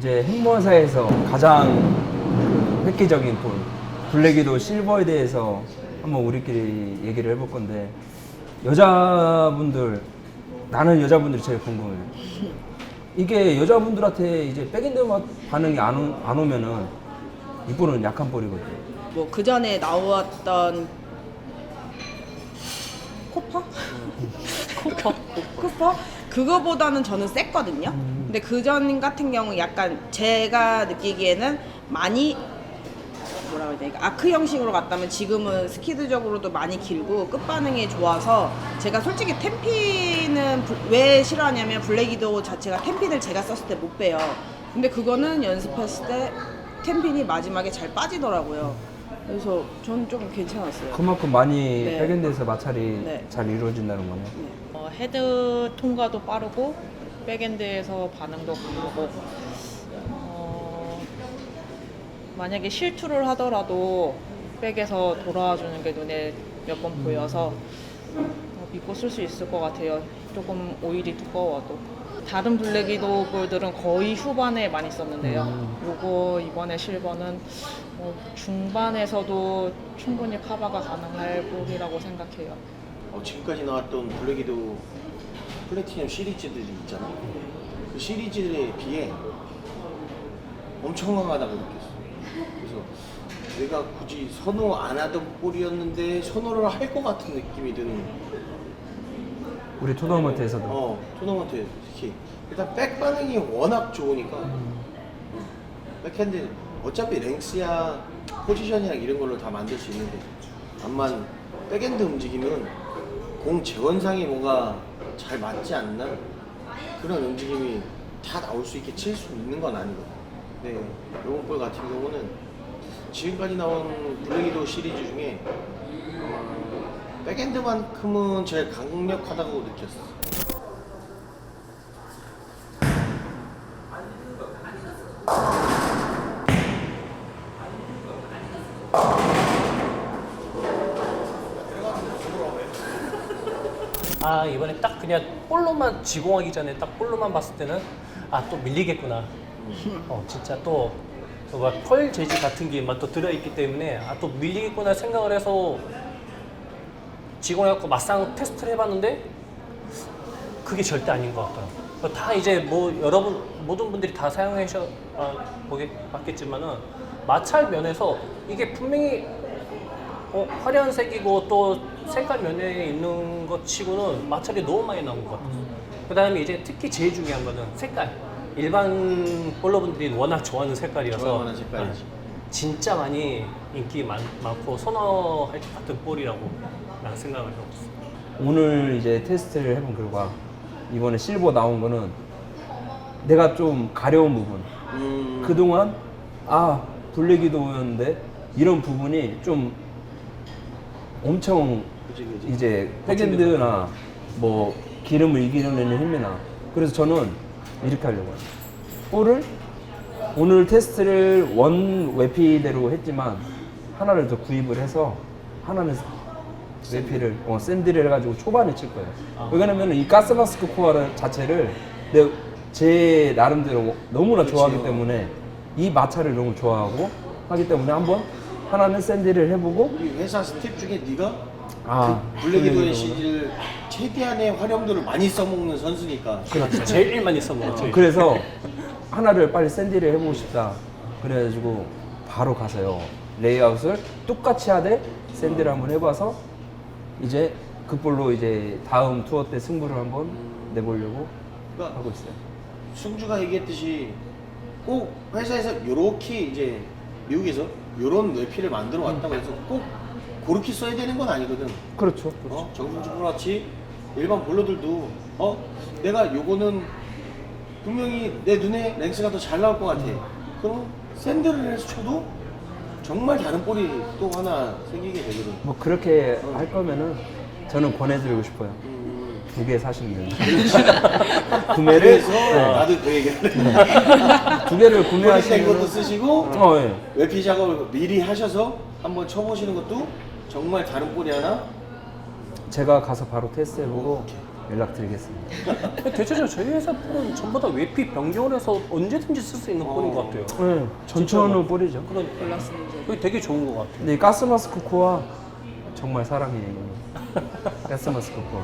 시간사에서 가장 그 획기적인 볼 블랙이도 실버에 대해서 한번 우리끼리 얘기를 해볼 건데 여자분들 나는 여자분들이 제일 궁금해요. 이게 여자분들한테 이제 백핸드 맛 반응이 안, 오, 안 오면은 이분은 약한 볼이거든. 뭐 그 전에 나왔던 코퍼? 코퍼? 코퍼? 그거보다는 저는 셌거든요. 근데 그전 같은 경우 약간 제가 느끼기에는 많이 뭐라고 해야 되나 아크 형식으로 갔다면 지금은 스키드적으로도 많이 길고 끝반응이 좋아서 제가 솔직히 템피는 부- 왜 싫어하냐면 블랙이도 자체가 템핀을 제가 썼을 때 못 빼요. 근데 그거는 연습했을 때 템핀이 마지막에 잘 빠지더라고요. 그래서 저는 좀 괜찮았어요. 그만큼 많이 네. 백핸드에서 마찰이 네. 잘 이루어진다는 거네. 어, 헤드 통과도 빠르고 백엔드에서 반응도 강하고 어, 만약에 실투를 하더라도 백에서 돌아와 주는 게 눈에 몇 번 보여서 어, 믿고 쓸 수 있을 것 같아요. 조금 오일이 두꺼워도. 다른 블랙이도 볼들은 거의 후반에 많이 썼는데요. 요거 이번에 실버는 어, 중반에서도 충분히 커버가 가능할 볼이라고 생각해요. 어, 지금까지 나왔던 블랙이도 플래티넘 시리즈들이 있잖아. 그 시리즈에 비해 엄청 강하다고 느꼈어. 그래서 내가 굳이 선호 안 하던 볼이었는데 선호를 할 것 같은 느낌이 드는 우리 토너먼트에서도. 어, 토너먼트 특히 일단 백 반응이 워낙 좋으니까 백핸드 어차피 랭스야 포지션이랑 이런 걸로 다 만들 수 있는데 암만 백핸드 움직임은 공 재원상이 뭔가 잘 맞지 않나 그런 움직임이 다 나올 수 있게 칠 수 있는 건 아니거든. 근데 이번 볼 같은 경우는 지금까지 나온 블랙이도 시리즈 중에 어, 백핸드만큼은 제일 강력하다고 느꼈어. 아 이번에 딱 그냥 볼로만 지공하기 전에 딱 볼로만 봤을 때는 아 또 밀리겠구나. 어 진짜 또펄 재질 같은 게 막 또 들어있기 때문에 아 또 밀리겠구나 생각을 해서 지공해갖고 막상 테스트를 해봤는데 그게 절대 아닌 것 같더라고요. 다 이제 뭐 여러분 모든 분들이 다 사용하셔 아, 보게 봤겠지만은 마찰 면에서 이게 분명히 어, 화려한 색이고 또 색깔 면에 있는 것 치고는 마찰이 너무 많이 나온 것 같아요. 그 다음에 이제 특히 제일 중요한 거는 색깔. 일반 볼러분들이 워낙 좋아하는 색깔이라서 좋아하는 색깔이지. 어, 진짜 많이 인기 많, 많고 선호할 것 같은 볼이라고 난 생각을 하고 있어요. 오늘 이제 테스트를 해본 결과 이번에 실버 나온 거는 내가 좀 가려운 부분 음, 그동안 아 블랙이도였는데 이런 부분이 좀 엄청 그치, 그치. 이제 백엔드나 뭐 기름을 이기려는 힘이나 그래서 저는 이렇게 하려고 해요 볼을 오늘 테스트를 원 외피대로 했지만 하나를 더 구입을 해서 하나는 외피를 어, 샌드를 해가지고 초반에 칠 거예요 왜냐면 이 가스마스크 코어 자체를 내, 제 나름대로 너무나 그렇죠. 좋아하기 때문에 이 마찰을 너무 좋아하고 하기 때문에 한번 하나는 샌드를 해보고 우리 회사 스텝 중에 네가 아그 블랙이도의 시리즈를 최대한의 활용도를 많이 써먹는 선수니까 그렇죠. 제일 많이 써먹었죠. 그래서 하나를 빨리 샌디를 해보고 싶다. 그래가지고 바로 가서요. 레이아웃을 똑같이 하되 샌디를 한번 해봐서 이제 그 볼로 이제 다음 투어 때 승부를 한번 내보려고 그러니까 하고 있어요. 승주가 얘기했듯이 꼭 회사에서 요렇게 이제 미국에서 요런 뇌피를 만들어 왔다고 해서 꼭 그렇게 써야 되는 건 아니거든. 그렇죠. 어? 정승주 프로같이 일반 볼러들도 어? 내가 요거는 분명히 내 눈에 랭스가 더 잘 나올 것 같아. 그럼 샌드를 해서 쳐도 정말 다른 볼이 또 하나 생기게 되거든. 뭐 그렇게 할 거면은 저는 권해드리고 싶어요. 음, 두 개 사시면 구매를 그래서 네, 나도 그 얘기를 해. 두 개를 된 것도 쓰시고 어 예. 웹피 작업을 미리 하셔서 한번 쳐보시는 것도 정말 다른 볼이 하나 제가 가서 바로 테스트해보고 연락드리겠습니다. 대체적으로 저희 회사 폰은 전부 다 외피 변경을 해서 언제든지 쓸 수 있는 폰인 것 같아요. 네, 전천후 뿌리죠. 쓰는 게. 그게 되게 좋은 것 같아요. 근데 이 가스 마스크 코어 정말 사랑해요. 이거는. 가스 마스크 코어.